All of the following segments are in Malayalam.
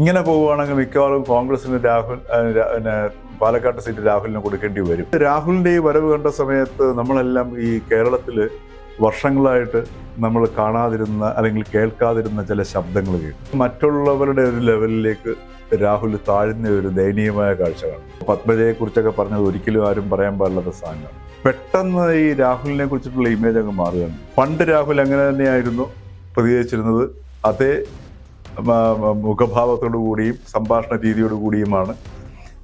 ഇങ്ങനെ പോവുകയാണെങ്കിൽ മിക്കവാറും കോൺഗ്രസിന് രാഹുൽ പിന്നെ പാലക്കാട്ട് സീറ്റ് രാഹുലിന് കൊടുക്കേണ്ടി വരും. രാഹുലിന്റെ ഈ വരവ് കണ്ട സമയത്ത് നമ്മളെല്ലാം ഈ കേരളത്തിൽ വർഷങ്ങളായിട്ട് നമ്മൾ കാണാതിരുന്ന അല്ലെങ്കിൽ കേൾക്കാതിരുന്ന ചില ശബ്ദങ്ങൾ കേട്ടു. മറ്റുള്ളവരുടെ ഒരു ലെവലിലേക്ക് രാഹുൽ താഴ്ന്ന ഒരു ദയനീയമായ കാഴ്ച കാണും പത്മജയെ കുറിച്ചൊക്കെ പറഞ്ഞത് ഒരിക്കലും ആരും പറയാൻ പാടില്ലാത്ത സാധനമാണ്. പെട്ടെന്ന് ഈ രാഹുലിനെ കുറിച്ചിട്ടുള്ള ഇമേജ് അങ്ങ് മാറുകയാണ്. പണ്ട് രാഹുൽ അങ്ങനെ തന്നെയായിരുന്നു പ്രതികരിച്ചിരുന്നത്. അതേ മുഖഭാവത്തോടു കൂടിയും സംഭാഷണ രീതിയോടു കൂടിയുമാണ്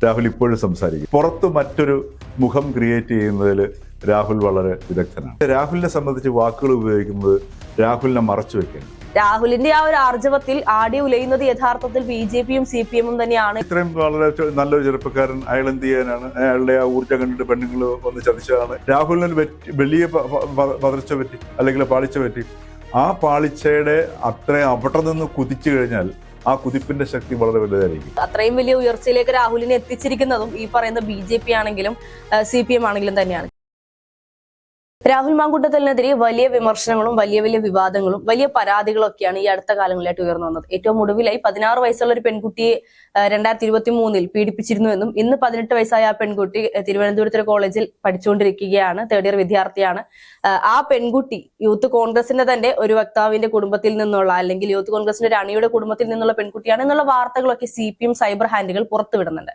രാഹുൽ ഇപ്പോഴും സംസാരിക്കും പുറത്ത് മറ്റൊരു മുഖം ക്രിയേറ്റ് ചെയ്യുന്നതിൽ രാഹുൽ വളരെ വിദഗ്ധനാണ്. രാഹുലിനെ സംബന്ധിച്ച് വാക്കുകൾ ഉപയോഗിക്കുന്നത് രാഹുലിനെ മറച്ചു വെക്കാൻ രാഹുലിന്റെ ആ ഒരു ആർജവത്തിൽ ആടി ഉലയുന്നത് യഥാർത്ഥത്തിൽ ബി ജെ പിയും സി പി എമ്മും തന്നെയാണ്. ഇത്രയും വളരെ നല്ലൊരു ചെറുപ്പക്കാരൻ അയാൾ എന്ത് ചെയ്യാനാണ്? അയാളുടെ ആ ഊർജം കണ്ടിട്ട് പെണ്ണുങ്ങൾ വന്ന് ചതിച്ചതാണ്. രാഹുലിന് ഒരു വെറ്റ്- വലിയ പതർച്ച പറ്റി അല്ലെങ്കിൽ പാളിച്ച പറ്റി ആ പാളിച്ചയുടെ അത്രയും അവിടെ നിന്ന് കുതിച്ചു കഴിഞ്ഞാൽ ആ കുതിപ്പിന്റെ ശക്തി വളരെ വലുതായിരിക്കും. അത്രയും വലിയ ഉയർച്ചയിലേക്ക് രാഹുലിനെ എത്തിച്ചിരിക്കുന്നതും ഈ പറയുന്ന ബി ജെ പി ആണെങ്കിലും സി പി എം ആണെങ്കിലും തന്നെയാണ്. രാഹുൽ മാങ്കുട്ടത്തലിനെതിരെ വലിയ വിമർശനങ്ങളും വലിയ വലിയ വിവാദങ്ങളും വലിയ പരാതികളും ഒക്കെയാണ് ഈ അടുത്ത കാലങ്ങളിലായിട്ട് ഉയർന്നു വന്നത്. ഏറ്റവും ഒടുവിലായി പതിനാറ് വയസ്സുള്ള ഒരു പെൺകുട്ടിയെ രണ്ടായിരത്തി ഇരുപത്തി മൂന്നിൽ പീഡിപ്പിച്ചിരുന്നുവെന്നും ഇന്ന് പതിനെട്ട് വയസ്സായ ആ പെൺകുട്ടി തിരുവനന്തപുരത്തെ കോളേജിൽ പഠിച്ചുകൊണ്ടിരിക്കുകയാണ് തേർഡ് ഇയർ വിദ്യാർത്ഥിയാണ്. ആ പെൺകുട്ടി യൂത്ത് കോൺഗ്രസിന്റെ തന്നെ ഒരു വക്താവിന്റെ കുടുംബത്തിൽ നിന്നുള്ള അല്ലെങ്കിൽ യൂത്ത് കോൺഗ്രസിന്റെ ഒരു അണിയുടെ കുടുംബത്തിൽ നിന്നുള്ള പെൺകുട്ടിയാണ് എന്നുള്ള വാർത്തകളൊക്കെ സി പി എം സൈബർ ഹാൻഡുകൾ പുറത്തുവിടുന്നുണ്ട്.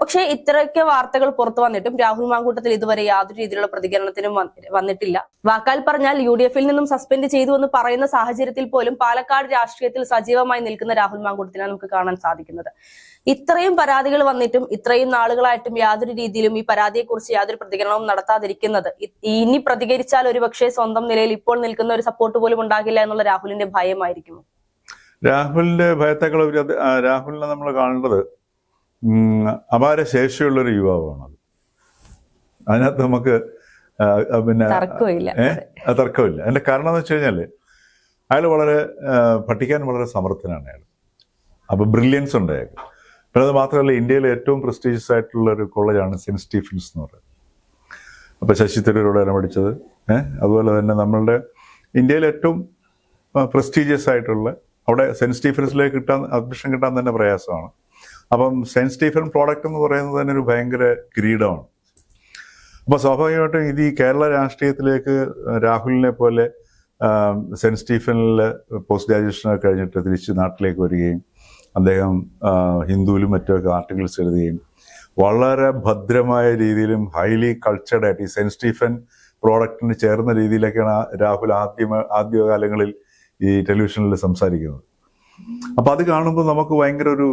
പക്ഷേ ഇത്രയൊക്കെ വാർത്തകൾ പുറത്തു വന്നിട്ടും രാഹുൽ മാങ്കൂട്ടത്തിൽ ഇതുവരെ യാതൊരു രീതിയിലുള്ള പ്രതികരണത്തിനും വന്നിട്ടില്ല. വാക്കാൽ പറഞ്ഞാൽ യു ഡി എഫിൽ നിന്നും സസ്പെൻഡ് ചെയ്തു എന്ന് പറയുന്ന സാഹചര്യത്തിൽ പോലും പാലക്കാട് രാഷ്ട്രീയത്തിൽ സജീവമായി നിൽക്കുന്ന രാഹുൽ മാങ്കൂട്ടത്തിനെ നമുക്ക് കാണാൻ സാധിക്കുന്നത്. ഇത്രയും പരാതികൾ വന്നിട്ടും ഇത്രയും നാളുകളായിട്ടും യാതൊരു രീതിയിലും ഈ പരാതിയെക്കുറിച്ച് യാതൊരു പ്രതികരണവും നടത്താതിരിക്കുന്നത് ഇനി പ്രതികരിച്ചാൽ ഒരുപക്ഷെ സ്വന്തം നിലയിൽ ഇപ്പോൾ നിൽക്കുന്ന ഒരു സപ്പോർട്ട് പോലും ഉണ്ടാകില്ല എന്നുള്ള രാഹുലിന്റെ ഭയമായിരിക്കും രാഹുലിന്റെ ഭയത്തേക്കാൾ ഉപരി രാഹുലിനെ നമ്മൾ കാണേണ്ടത് അപാര ശേഷിയുള്ള ഒരു യുവാവാണ് അത് അതിനകത്ത് നമുക്ക് പിന്നെ തർക്കമില്ല. അതിന്റെ കാരണം എന്ന് വെച്ച് കഴിഞ്ഞാൽ അയാൾ വളരെ പഠിക്കാൻ വളരെ സമർത്ഥനാണ് അയാൾ അപ്പോൾ ബ്രില്യൻസ് ഉണ്ട് അയാൾക്ക്. പിന്നെ അത് മാത്രമല്ല ഇന്ത്യയിലെ ഏറ്റവും പ്രസ്റ്റീജിയസ് ആയിട്ടുള്ള ഒരു കോളേജാണ് സെന്റ് സ്റ്റീഫൻസ് എന്ന് പറയുന്നത്. അപ്പോൾ ശശി തരൂരോടാണ് പഠിച്ചത്. ഏഹ് അതുപോലെ തന്നെ നമ്മളുടെ ഇന്ത്യയിലെ ഏറ്റവും പ്രസ്റ്റീജിയസ് ആയിട്ടുള്ള അവിടെ സെന്റ് സ്റ്റീഫൻസിലേക്ക് കിട്ടാൻ അഡ്മിഷൻ കിട്ടാൻ തന്നെ പ്രയാസമാണ്. അപ്പം സെന്റ് സ്റ്റീഫൻ പ്രോഡക്റ്റ് എന്ന് പറയുന്നത് തന്നെ ഒരു ഭയങ്കര കിരീടമാണ്. അപ്പം സ്വാഭാവികമായിട്ടും ഇത് ഈ കേരള രാഷ്ട്രീയത്തിലേക്ക് രാഹുലിനെ പോലെ സെന്റ് സ്റ്റീഫനിൽ പോസ്റ്റ് ഗ്രാജുവേഷനൊക്കെ കഴിഞ്ഞിട്ട് തിരിച്ച് നാട്ടിലേക്ക് വരികയും അദ്ദേഹം ഹിന്ദുവിലും മറ്റൊക്കെ ആർട്ടിക്കിൾസ് എഴുതുകയും വളരെ ഭദ്രമായ രീതിയിലും ഹൈലി കൾച്ചർഡ് ആയിട്ട് ഈ സെന്റ് സ്റ്റീഫൻ പ്രോഡക്റ്റിന് ചേർന്ന രീതിയിലൊക്കെയാണ് രാഹുൽ ആദ്യ ആദ്യകാലങ്ങളിൽ ഈ ടെലിവിഷനിൽ സംസാരിക്കുന്നത്. അപ്പൊ അത് കാണുമ്പോൾ നമുക്ക് ഭയങ്കര ഒരു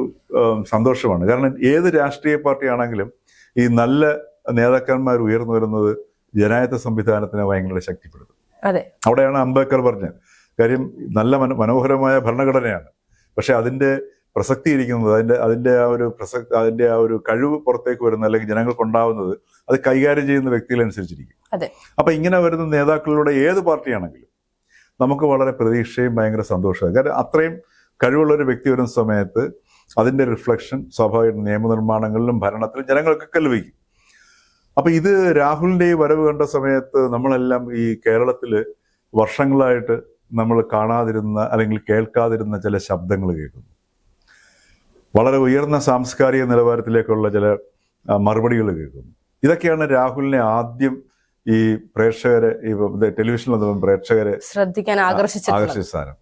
സന്തോഷമാണ്. കാരണം ഏത് രാഷ്ട്രീയ പാർട്ടി ആണെങ്കിലും ഈ നല്ല നേതാക്കന്മാർ ഉയർന്നു വരുന്നത് ജനായത്ത സംവിധാനത്തിനെ ഭയങ്കര ശക്തിപ്പെടുത്തും. അതെ. അവിടെയാണ് അംബേദ്കർ പറഞ്ഞത്. കാര്യം നല്ല മന മനോഹരമായ ഭരണഘടനയാണ്. പക്ഷെ അതിന്റെ പ്രസക്തി ഇരിക്കുന്നത് അതിന്റെ അതിന്റെ ആ ഒരു പ്രസക്തി അതിന്റെ ആ ഒരു കഴിവ് പുറത്തേക്ക് വരുന്ന അല്ലെങ്കിൽ ജനങ്ങൾക്കുണ്ടാവുന്നത് അത് കൈകാര്യം ചെയ്യുന്ന വ്യക്തികളനുസരിച്ചിരിക്കും. അതെ. അപ്പൊ ഇങ്ങനെ വരുന്ന നേതാക്കളിലൂടെ ഏത് പാർട്ടിയാണെങ്കിലും നമുക്ക് വളരെ പ്രതീക്ഷയും ഭയങ്കര സന്തോഷമാണ് കാരണം അത്രയും കഴിവുള്ള ഒരു വ്യക്തി വരുന്ന സമയത്ത് അതിന്റെ റിഫ്ലക്ഷൻ സ്വാഭാവിക നിയമനിർമ്മാണങ്ങളിലും ഭരണത്തിലും ജനങ്ങൾക്കൊക്കെ ലഭിക്കും. അപ്പൊ ഇത് രാഹുലിന്റെ ഈ വരവ് കണ്ട സമയത്ത് നമ്മളെല്ലാം ഈ കേരളത്തിൽ വർഷങ്ങളായിട്ട് നമ്മൾ കാണാതിരുന്ന അല്ലെങ്കിൽ കേൾക്കാതിരുന്ന ചില ശബ്ദങ്ങൾ കേൾക്കുന്നു. വളരെ ഉയർന്ന സാംസ്കാരിക നിലവാരത്തിലേക്കുള്ള ചില മറുപടികൾ കേൾക്കുന്നു. ഇതൊക്കെയാണ് രാഹുലിനെ ആദ്യം ഈ പ്രേക്ഷകരെ ഈ ടെലിവിഷനിൽ പ്രേക്ഷകരെ ശ്രദ്ധിക്കാൻ ആകർഷിച്ച ആകർഷിച്ച സാധനം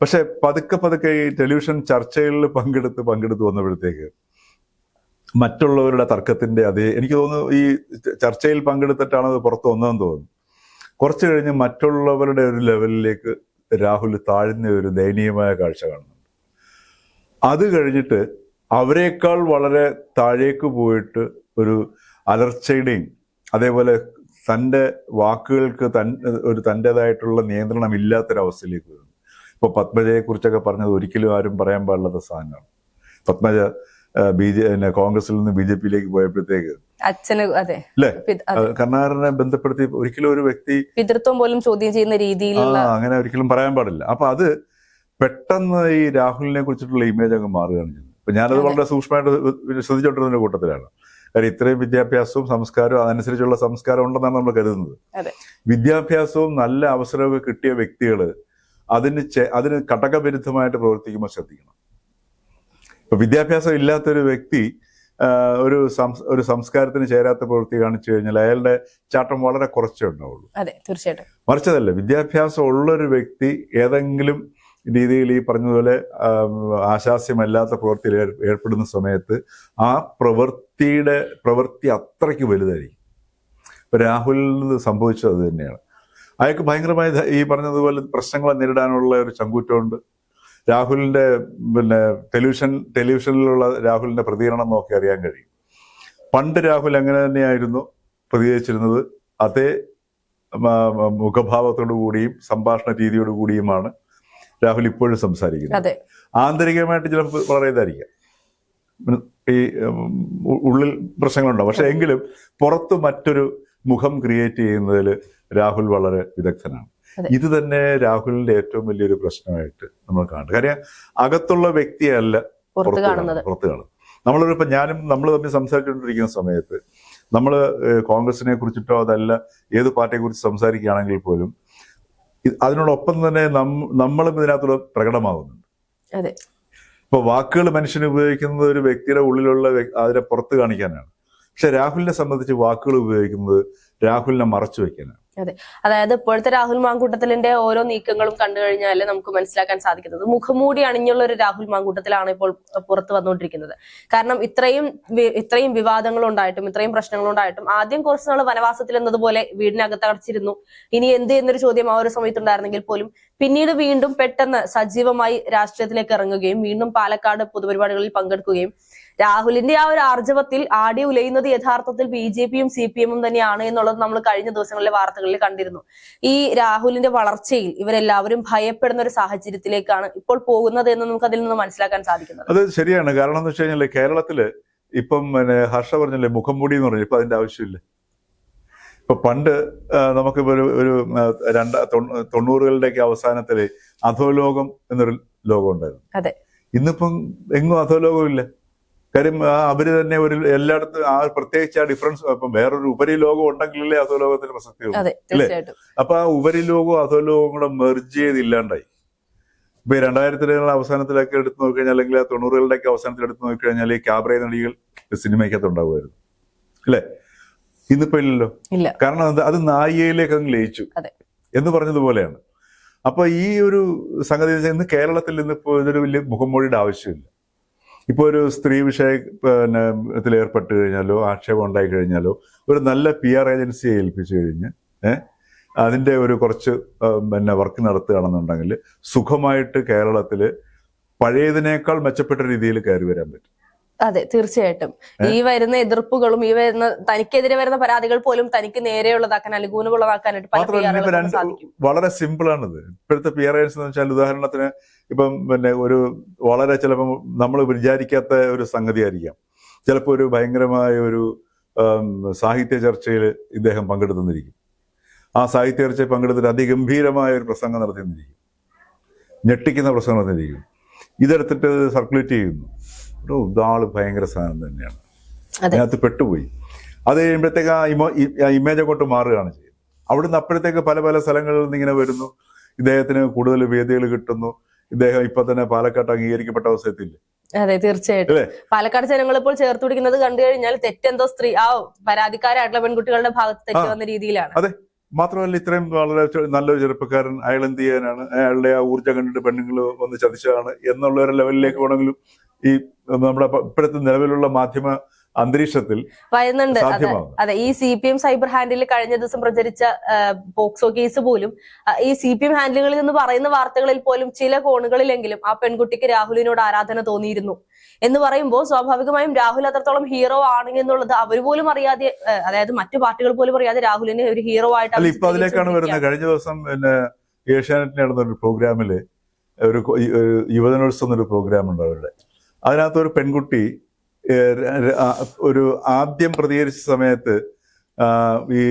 പക്ഷെ പതുക്കെ പതുക്കെ ഈ ടെലിവിഷൻ ചർച്ചകളിൽ പങ്കെടുത്ത് പങ്കെടുത്ത് വന്നപ്പോഴത്തേക്ക് മറ്റുള്ളവരുടെ തർക്കത്തിന്റെ അതേ എനിക്ക് തോന്നുന്നു ഈ ചർച്ചയിൽ പങ്കെടുത്തിട്ടാണ് അത് പുറത്ത് വന്നതെന്ന് തോന്നുന്നു. കുറച്ച് കഴിഞ്ഞ് മറ്റുള്ളവരുടെ ഒരു ലെവലിലേക്ക് രാഹുൽ താഴ്ന്ന ഒരു ദയനീയമായ കാഴ്ച കാണുന്നുണ്ട്. അത് കഴിഞ്ഞിട്ട് അവരെക്കാൾ വളരെ താഴേക്ക് പോയിട്ട് ഒരു അലർച്ചയുടെയും അതേപോലെ തന്റെ വാക്കുകൾക്ക് തൻ ഒരു തന്റേതായിട്ടുള്ള നിയന്ത്രണം ഇല്ലാത്തൊരവസ്ഥയിലേക്ക് വരുന്നു. ഇപ്പോൾ പത്മജയെ കുറിച്ചൊക്കെ പറഞ്ഞത് ഒരിക്കലും ആരും പറയാൻ പാടില്ലാത്ത സാധനമാണ്. പത്മജ ബി ജെ കോൺഗ്രസിൽ നിന്ന് ബി ജെ പിയിലേക്ക് പോയപ്പോഴത്തേക്ക് അച്ഛന് അതെ. അല്ലേ? കർണാടകനെ ബന്ധപ്പെടുത്തി ഒരിക്കലും ഒരു വ്യക്തി പിതൃത്വം പോലും ചോദ്യം ചെയ്യുന്ന രീതിയിൽ അങ്ങനെ ഒരിക്കലും പറയാൻ പാടില്ല. അപ്പൊ അത് പെട്ടെന്ന് ഈ രാഹുലിനെ കുറിച്ചിട്ടുള്ള ഇമേജ് അങ്ങ് മാറുകയാണ് ചെയ്യുന്നത്. അപ്പൊ ഞാനത്. വളരെ സൂക്ഷ്മമായിട്ട് ശ്രദ്ധിച്ചോണ്ടിരുന്ന കൂട്ടത്തിലാണ്. കാര്യം ഇത്രയും വിദ്യാഭ്യാസവും സംസ്കാരവും അതനുസരിച്ചുള്ള സംസ്കാരം ഉണ്ടെന്നാണ് നമ്മൾ കരുതുന്നത്. വിദ്യാഭ്യാസവും നല്ല അവസരമൊക്കെ കിട്ടിയ വ്യക്തികൾ അതിന് അതിന് ഘടകവിരുദ്ധമായിട്ട് പ്രവർത്തിക്കുമ്പോൾ ശ്രദ്ധിക്കണം. ഇപ്പൊ വിദ്യാഭ്യാസം ഇല്ലാത്തൊരു വ്യക്തി ഒരു ഒരു സംസ്കാരത്തിന് ചേരാത്ത പ്രവൃത്തി കാണിച്ചു കഴിഞ്ഞാൽ അയാളുടെ ചാട്ടം വളരെ കുറച്ചേ ഉണ്ടാവുള്ളൂ. അതെ തീർച്ചയായിട്ടും. മറിച്ചതല്ല വിദ്യാഭ്യാസം ഉള്ളൊരു വ്യക്തി ഏതെങ്കിലും രീതിയിൽ ഈ പറഞ്ഞതുപോലെ ആശാസ്യമല്ലാത്ത പ്രവൃത്തിയിൽ ഏർ- ഏർപ്പെടുന്ന സമയത്ത് ആ പ്രവൃത്തിയുടെ പ്രവൃത്തി അത്രയ്ക്ക് വലുതായിരിക്കും. ഇപ്പൊ രാഹുലിന് സംഭവിച്ചത് അത് തന്നെയാണ്. അയാൾക്ക് ഭയങ്കരമായ ഈ പറഞ്ഞതുപോലെ പ്രശ്നങ്ങളെ നേരിടാനുള്ള ഒരു ചങ്കൂറ്റമുണ്ട്. രാഹുലിന്റെ പിന്നെ ടെലിവിഷൻ ടെലിവിഷനിലുള്ള രാഹുലിന്റെ പ്രതികരണം നോക്കി അറിയാൻ കഴിയും. പണ്ട് രാഹുൽ അങ്ങനെ തന്നെയായിരുന്നു പ്രതികരിച്ചിരുന്നത്. അതേ മുഖഭാവത്തോടു കൂടിയും സംഭാഷണ രീതിയോടു കൂടിയുമാണ് രാഹുൽ ഇപ്പോഴും സംസാരിക്കുന്നത്. ആന്തരികമായിട്ട് ചിലപ്പോൾ വളരെ ഇതായിരിക്കാം ഈ ഉള്ളിൽ പ്രശ്നങ്ങളുണ്ടാവും. പക്ഷെ എങ്കിലും പുറത്ത് മറ്റൊരു മുഖം ക്രിയേറ്റ് ചെയ്യുന്നതിൽ രാഹുൽ വളരെ വിദഗ്ധനാണ്. ഇത് തന്നെ രാഹുലിന്റെ ഏറ്റവും വലിയൊരു പ്രശ്നമായിട്ട് നമ്മൾ കാണുന്നത് കാര്യം അകത്തുള്ള വ്യക്തിയല്ല പുറത്ത് കാണുന്നത് പുറത്ത് കാണുന്നത്. ഞാനും നമ്മൾ തമ്മിൽ സംസാരിച്ചുകൊണ്ടിരിക്കുന്ന സമയത്ത് നമ്മൾ കോൺഗ്രസിനെ കുറിച്ചിട്ടോ അതല്ല ഏത് പാർട്ടിയെ കുറിച്ച് സംസാരിക്കുകയാണെങ്കിൽ പോലും അതിനോടൊപ്പം തന്നെ നമ്മളും ഇതിനകത്തുള്ള പ്രകടമാകുന്നുണ്ട് അതെ. ഇപ്പൊ വാക്കുകൾ മനുഷ്യൻ ഉപയോഗിക്കുന്നത് ഒരു വ്യക്തിയുടെ ഉള്ളിലുള്ള അതിനെ പുറത്ത് കാണിക്കാനാണ്. പക്ഷെ രാഹുലിനെ സംബന്ധിച്ച് വാക്കുകൾ ഉപയോഗിക്കുന്നത് രാഹുലിനെ മറച്ചു വെക്കാനാണ്. അതെ. അതായത് ഇപ്പോഴത്തെ രാഹുൽ മാങ്കൂട്ടത്തിലിന്റെ ഓരോ നീക്കങ്ങളും കണ്ടു കഴിഞ്ഞാൽ നമുക്ക് മനസ്സിലാക്കാൻ സാധിക്കുന്നത് മുഖംമൂടി അണിഞ്ഞുള്ള ഒരു രാഹുൽ മാങ്കൂട്ടത്തിലാണ് ഇപ്പോൾ പുറത്തു വന്നുകൊണ്ടിരിക്കുന്നത്. കാരണം ഇത്രയും ഇത്രയും വിവാദങ്ങൾ ഉണ്ടായിട്ടും ഇത്രയും പ്രശ്നങ്ങളുണ്ടായിട്ടും ആദ്യം കുറച്ച് നാൾ വനവാസത്തിൽ എന്നതുപോലെ വീടിനകത്ത് അടച്ചിരുന്നു. ഇനി എന്ത് എന്നൊരു ചോദ്യം ആ ഒരു സമയത്ത് ഉണ്ടായിരുന്നെങ്കിൽ പോലും പിന്നീട് വീണ്ടും പെട്ടെന്ന് സജീവമായി രാഷ്ട്രീയത്തിലേക്ക് ഇറങ്ങുകയും വീണ്ടും പാലക്കാട് പൊതുപരിപാടികളിൽ പങ്കെടുക്കുകയും. രാഹുലിന്റെ ആ ഒരു ആർജവത്തിൽ ആടി ഉലയുന്നത് യഥാർത്ഥത്തിൽ ബി ജെ പിയും സി പി എമ്മും തന്നെയാണ് എന്നുള്ളത് നമ്മൾ കഴിഞ്ഞ ദിവസങ്ങളിലെ വാർത്തകളിൽ കണ്ടിരുന്നു. ഈ രാഹുലിന്റെ വളർച്ചയിൽ ഇവരെല്ലാവരും ഭയപ്പെടുന്ന ഒരു സാഹചര്യത്തിലേക്കാണ് ഇപ്പോൾ പോകുന്നത് എന്ന് നമുക്ക് അതിൽ നിന്ന് മനസ്സിലാക്കാൻ സാധിക്കുന്നത്. അത് ശരിയാണ്. കാരണം എന്ന് വെച്ച് കഴിഞ്ഞാൽ കേരളത്തിൽ ഇപ്പം ഹർഷ പറഞ്ഞില്ലേ മുഖംമൂടി എന്ന് പറഞ്ഞു. ഇപ്പൊ അതിന്റെ ആവശ്യമില്ല. ഇപ്പൊ പണ്ട് നമുക്കിപ്പോൾ നമുക്കിപ്പോ ഒരു ഒരു രണ്ട തൊണ്ണൂറുകളുടെയൊക്കെ അവസാനത്തിൽ അധോലോകം എന്നൊരു ലോകം ഉണ്ടായിരുന്നു. അതെ. ഇന്നിപ്പം എങ്ങും അധോലോകമില്ല കാര്യം അവർ തന്നെ ഒരു എല്ലായിടത്തും ആ പ്രത്യേകിച്ച് ആ ഡിഫറൻസ് ഇപ്പം വേറൊരു ഉപരി ലോകം ഉണ്ടെങ്കിലല്ലേ അധോലോകത്തിന് പ്രസക്തി അല്ലേ അപ്പൊ ആ ഉപരി ലോകവും അധോലോകവും കൂടെ മെർജ് ചെയ്ത് ഇല്ലാണ്ടായി. ഇപ്പൊ ഈ രണ്ടായിരത്തിലുള്ള അവസാനത്തിലൊക്കെ എടുത്തു നോക്കിക്കഴിഞ്ഞാൽ അല്ലെങ്കിൽ ആ തൊണ്ണൂറുകളുടെയൊക്കെ അവസാനത്തിൽ എടുത്ത് നോക്കിക്കഴിഞ്ഞാൽ ഈ ക്യാബ്രേ നടികൾ സിനിമയ്ക്കകത്ത് ഉണ്ടാവുമായിരുന്നു. അല്ലേ ഇന്നിപ്പോ ഇല്ലല്ലോ. ഇല്ല. കാരണം അത് അത് നായികയിലേക്ക് അങ്ങ് ലയിച്ചു. എന്ന് പറഞ്ഞതുപോലെയാണ്. അപ്പൊ ഈ ഒരു സംഗതി ഇന്ന് കേരളത്തിൽ ഇന്ന് ഇപ്പോൾ ഇതൊരു വലിയ മുഖംമൊഴിയുടെ ആവശ്യമില്ല. ഇപ്പോൾ ഒരു സ്ത്രീ വിഷയ പിന്നെ ത്തിൽ ഏർപ്പെട്ട് കഴിഞ്ഞാലോ ആക്ഷേപം ഉണ്ടായി കഴിഞ്ഞാലോ ഒരു നല്ല പി ആർ ഏജൻസിയെ ഏൽപ്പിച്ചു കഴിഞ്ഞ് ഏഹ് അതിന്റെ ഒരു കുറച്ച് പിന്നെ വർക്ക് നടത്തുകയാണെന്നുണ്ടെങ്കിൽ സുഖമായിട്ട് കേരളത്തിൽ പഴയതിനേക്കാൾ മെച്ചപ്പെട്ട രീതിയിൽ കയറി വരാൻ പറ്റും. അതെ തീർച്ചയായിട്ടും. ഈ വരുന്ന എതിർപ്പുകളും ഈ വരുന്ന തനിക്കെതിരെ വരുന്ന പരാതികൾ പോലും തനിക്ക് നേരെയുള്ളതാക്കാൻ അനുകൂലമുള്ളതാക്കാനായിട്ട് പല വളരെ സിമ്പിൾ ആണിത് ഇപ്പോഴത്തെ പി ആർ എന്ന് വെച്ചാൽ ഉദാഹരണത്തിന് ഇപ്പം പിന്നെ ഒരു വളരെ ചിലപ്പം നമ്മൾ വിചാരിക്കാത്ത ഒരു സംഗതി ആയിരിക്കാം ചിലപ്പോൾ ഒരു ഭയങ്കരമായ ഒരു സാഹിത്യ ചർച്ചയിൽ ഇദ്ദേഹം പങ്കെടുത്തുന്നിരിക്കും. ആ സാഹിത്യ ചർച്ചയിൽ പങ്കെടുത്തിട്ട് അതിഗംഭീരമായ ഒരു പ്രസംഗം നടത്തിയിരിക്കും ഞെട്ടിക്കുന്ന പ്രസംഗം നടത്തിയിരിക്കും ഇതെടുത്തിട്ട് സർക്കുലേറ്റ് ചെയ്യുന്നു. ഇതാൾ ഭയങ്കര സാധനം തന്നെയാണ്. അതെ. അതിനകത്ത് പെട്ടുപോയി. അത് കഴിയുമ്പോഴത്തേക്ക് ആ ഇമോ ഇമേജ് അങ്ങോട്ട് മാറുകയാണ് ചെയ്യുന്നത് അവിടുന്ന് അപ്പോഴത്തേക്ക് പല പല സ്ഥലങ്ങളിൽ നിന്ന് ഇങ്ങനെ വരുന്നു. ഇദ്ദേഹത്തിന് കൂടുതൽ വേദികൾ കിട്ടുന്നു. ഇദ്ദേഹം ഇപ്പൊ തന്നെ പാലക്കാട്ട് അംഗീകരിക്കപ്പെട്ട അവസരത്തില്ലേ അതെ തീർച്ചയായിട്ടും. പാലക്കാട് ജനങ്ങൾ ഇപ്പോൾ ചേർത്ത് പിടിക്കുന്നത് കണ്ടു കഴിഞ്ഞാൽ തെറ്റെന്തോ സ്ത്രീ ആ പരാതിക്കാരായിട്ടുള്ള പെൺകുട്ടികളുടെ ഭാഗത്ത് തെറ്റ് വന്ന രീതിയിലാണ്. അതെ. മാത്രമല്ല ഇത്രയും വളരെ നല്ലൊരു ചെറുപ്പക്കാരൻ അയാൾ എന്ത് ചെയ്യാനാണ് അയാളുടെ ആ ഊർജം കണ്ടിട്ട് പെണ്ണുങ്ങൾ വന്ന് ചതിച്ചതാണ്. എന്നുള്ള ഒരു ലെവലിലേക്ക് വേണമെങ്കിലും ഈ നമ്മുടെ ഇപ്പോഴത്തെ നിലവിലുള്ള മാധ്യമ അന്തരീക്ഷത്തിൽ വരുന്നുണ്ട്. അതെ ഈ C P M cyber handle കഴിഞ്ഞ ദിവസം പ്രചരിച്ച പോക്സോ കേസ് പോലും ഈ സി പി എം ഹാൻഡിലുകളിൽ നിന്ന് പറയുന്ന വാർത്തകളിൽ പോലും ചില കോണുകളിലെങ്കിലും ആ പെൺകുട്ടിക്ക് രാഹുലിനോട് ആരാധന തോന്നിയിരുന്നു. എന്ന് പറയുമ്പോൾ സ്വാഭാവികമായും രാഹുൽ അത്രത്തോളം ഹീറോ ആണ് എന്നുള്ളത് അവർ പോലും അറിയാതെ അതായത് മറ്റു പാർട്ടികൾ പോലും അറിയാതെ രാഹുലിനെ ഒരു ഹീറോ ആയിട്ട് ഇപ്പൊ അതിലേക്കാണ് വരുന്നത്. കഴിഞ്ഞ ദിവസം പിന്നെ ഏഷ്യാനെറ്റ് നടന്ന ഒരു പ്രോഗ്രാമിൽ ഒരു ഒരു യുവജനോത്സവം എന്നൊരു പ്രോഗ്രാം ഉണ്ട് അവരുടെ. അതിനകത്ത് ഒരു പെൺകുട്ടി ഒരു ആദ്യം പ്രതികരിച്ച സമയത്ത് ഈ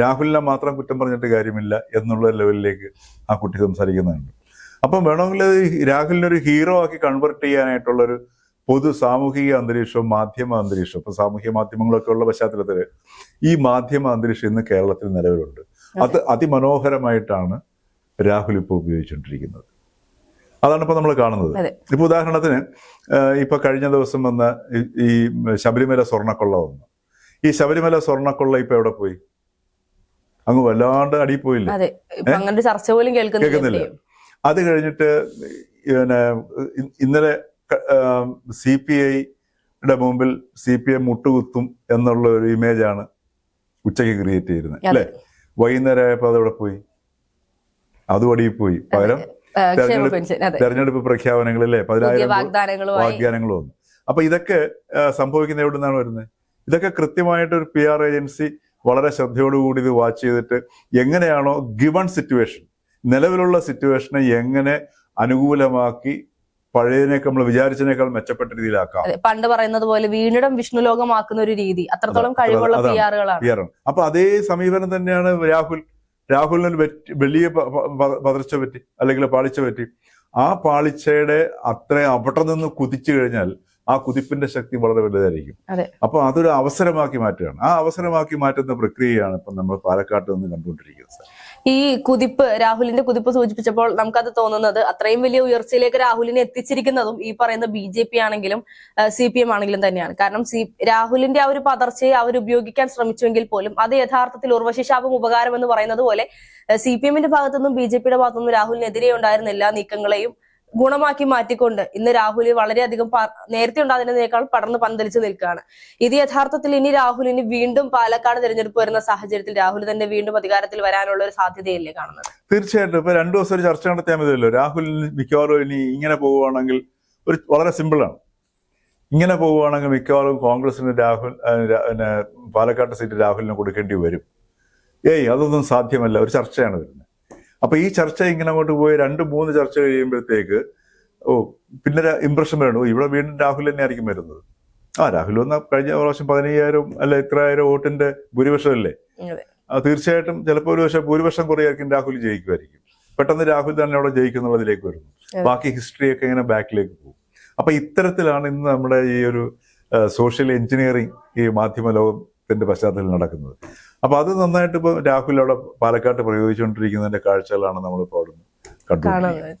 രാഹുലിനെ മാത്രം കുറ്റം പറഞ്ഞിട്ട് കാര്യമില്ല എന്നുള്ള ലെവലിലേക്ക് ആ കുട്ടി സംസാരിക്കുന്നുണ്ട്. അപ്പം വേണമെങ്കിൽ അത് രാഹുലിനെ ഒരു ഹീറോ ആക്കി കൺവെർട്ട് ചെയ്യാനായിട്ടുള്ളൊരു പൊതു സാമൂഹിക അന്തരീക്ഷവും മാധ്യമ അന്തരീക്ഷവും ഇപ്പൊ സാമൂഹ്യ മാധ്യമങ്ങളൊക്കെ ഉള്ള പശ്ചാത്തലത്തിൽ ഈ മാധ്യമ അന്തരീക്ഷം ഇന്ന് കേരളത്തിൽ നിലവിലുണ്ട്. അത് അതിമനോഹരമായിട്ടാണ് രാഹുൽ ഇപ്പോൾ ഉപയോഗിച്ചുകൊണ്ടിരിക്കുന്നത്. അതാണ് ഇപ്പൊ നമ്മൾ കാണുന്നത്. ഇപ്പൊ ഉദാഹരണത്തിന് ഇപ്പൊ കഴിഞ്ഞ ദിവസം വന്ന ഈ- ശബരിമല സ്വർണക്കൊള്ള വന്നു. ഈ ശബരിമല സ്വർണക്കൊള്ള ഇപ്പൊ എവിടെ പോയി? അങ്ങ് വല്ലാണ്ട് അടി പോയില്ല? ചർച്ച പോലും കേൾക്കുന്നില്ല. അത് കഴിഞ്ഞിട്ട് പിന്നെ ഇന്നലെ സി പി ഐയുടെ മുമ്പിൽ സി പി ഐ മുട്ടുകുത്തും എന്നുള്ള ഒരു ഇമേജാണ് ഉച്ചയ്ക്ക് ക്രിയേറ്റ് ചെയ്തിരുന്നത് അല്ലേ? വൈകുന്നേരം ആയപ്പോ അതവിടെ പോയി? അതും അടിയിൽ പോയി. പകരം തെരഞ്ഞെടുപ്പ് പ്രഖ്യാപനങ്ങളിലെ പതിനായിരം വാഗ്ദാനങ്ങളും വന്നു. അപ്പൊ ഇതൊക്കെ സംഭവിക്കുന്ന എവിടെ നിന്നാണ് വരുന്നത്? ഇതൊക്കെ കൃത്യമായിട്ട് ഒരു പി ആർ ഏജൻസി വളരെ ശ്രദ്ധയോടുകൂടി ഇത് വാച്ച് ചെയ്തിട്ട് എങ്ങനെയാണോ ഗിവൺ സിറ്റുവേഷൻ നിലവിലുള്ള സിറ്റുവേഷനെ എങ്ങനെ അനുകൂലമാക്കി പഴയതിനേക്കാൾ നമ്മൾ വിചാരിച്ചതിനേക്കാൾ മെച്ചപ്പെട്ട രീതിയിലാക്കാം. പണ്ട് പറയുന്നത് പോലെ വീണ്ടും വിഷ്ണുലോകമാക്കുന്ന ഒരു രീതി. അത്രത്തോളം കഴിവുള്ള അതാണ്. പി ആറുകളാണ് അപ്പൊ അതേ സമീപനം തന്നെയാണ് രാഹുൽ രാഹുലിന് പറ്റി വലിയ പതർച്ച പറ്റി അല്ലെങ്കിൽ പാളിച്ച പറ്റി ആ പാളിച്ചയുടെ അത്ര അവിടെ നിന്ന് കുതിച്ചു കഴിഞ്ഞാൽ ആ കുതിപ്പിന്റെ ശക്തി വളരെ വലുതായിരിക്കും. അപ്പൊ അതൊരു അവസരമാക്കി മാറ്റുകയാണ് ആ അവസരമാക്കി മാറ്റുന്ന പ്രക്രിയയാണ് ഇപ്പൊ നമ്മൾ പാലക്കാട്ട് നിന്ന് കണ്ടുകൊണ്ടിരിക്കുന്നത് സാർ. ഈ കുതിപ്പ് രാഹുലിന്റെ കുതിപ്പ് സൂചിപ്പിച്ചപ്പോൾ നമുക്കത് തോന്നുന്നത് അത്രയും വലിയ ഉയർച്ചയിലേക്ക് രാഹുലിനെ എത്തിച്ചിരിക്കുന്നതും ഈ പറയുന്ന ബി ജെ പി ആണെങ്കിലും സി പി എം ആണെങ്കിലും തന്നെയാണ്. കാരണം സി രാഹുലിന്റെ ആ ഒരു പതർച്ചയെ അവർ ഉപയോഗിക്കാൻ ശ്രമിച്ചുവെങ്കിൽ പോലും അത് യഥാർത്ഥത്തിൽ ഉർവശി ശാപം ഉപകാരം എന്ന് പറയുന്നത് പോലെ സി പി എമ്മിന്റെ ഭാഗത്തുനിന്നും ബി ജെ പിയുടെ ഭാഗത്തുനിന്നും രാഹുലിനെതിരെ ഉണ്ടായിരുന്ന എല്ലാ നീക്കങ്ങളെയും ഗുണമാക്കി മാറ്റിക്കൊണ്ട് ഇന്ന് രാഹുൽ വളരെയധികം നേരത്തെ ഉണ്ടാകുന്നതിനേക്കാൾ പടർന്ന് പന്തലിച്ച് നിൽക്കുകയാണ് ഇത് യഥാർത്ഥത്തിൽ ഇനി രാഹുലിന് വീണ്ടും പാലക്കാട് തെരഞ്ഞെടുപ്പ് വരുന്ന സാഹചര്യത്തിൽ രാഹുൽ തന്നെ വീണ്ടും അധികാരത്തിൽ വരാനുള്ള ഒരു സാധ്യതയല്ലേ കാണുന്നത്? തീർച്ചയായിട്ടും. ഇപ്പൊ രണ്ടു ദിവസം ഒരു ചർച്ച നടത്തിയാൽ മതിയല്ലോ. രാഹുൽ മിക്കവാറും ഇനി ഇങ്ങനെ പോവുകയാണെങ്കിൽ ഒരു വളരെ സിമ്പിളാണ് ഇങ്ങനെ പോവുകയാണെങ്കിൽ മിക്കവാറും കോൺഗ്രസിന് രാഹുൽ പാലക്കാട് സീറ്റ് രാഹുലിന് കൊടുക്കേണ്ടി വരും. ഏയ് അതൊന്നും സാധ്യമല്ല. ഒരു ചർച്ചയാണ് വരുന്നത്. അപ്പൊ ഈ ചർച്ച ഇങ്ങനെ അങ്ങോട്ട് പോയി രണ്ട് മൂന്ന് ചർച്ച കഴിയുമ്പോഴത്തേക്ക് ഓ പിന്നെ ഇംപ്രഷൻ വരണു ഇവിടെ വീണ്ടും രാഹുൽ തന്നെ ആയിരിക്കും വരുന്നത്. ആ രാഹുൽ വന്ന കഴിഞ്ഞ പ്രാവശ്യം പതിനയ്യായിരം അല്ല ഇത്രയായിരം വോട്ടിന്റെ ഭൂരിപക്ഷമല്ലേ? തീർച്ചയായിട്ടും ചിലപ്പോൾ ഒരു പക്ഷേ ഭൂരിപക്ഷം കുറയായിരിക്കും രാഹുൽ ജയിക്കുമായിരിക്കും. പെട്ടെന്ന് രാഹുൽ തന്നെ അവിടെ ജയിക്കുന്നുള്ളതിലേക്ക് വരുന്നു. ബാക്കി ബാക്കി ഹിസ്റ്ററിയൊക്കെ ഇങ്ങനെ ബാക്കിലേക്ക് പോകും. അപ്പൊ ഇത്തരത്തിലാണ് ഇന്ന് നമ്മുടെ ഈ ഒരു സോഷ്യൽ എഞ്ചിനീയറിംഗ് ഈ മാധ്യമ ലോകത്തിന്റെ പശ്ചാത്തലത്തിൽ നടക്കുന്നത്. അപ്പൊ അത് നന്നായിട്ട് ഇപ്പൊ രാഹുൽ അവിടെ പാലക്കാട്ട് പ്രയോഗിച്ചുകൊണ്ടിരിക്കുന്നതിന്റെ കാഴ്ചകളാണ് നമ്മളിപ്പോൾ അവിടെ കാണുന്നത്.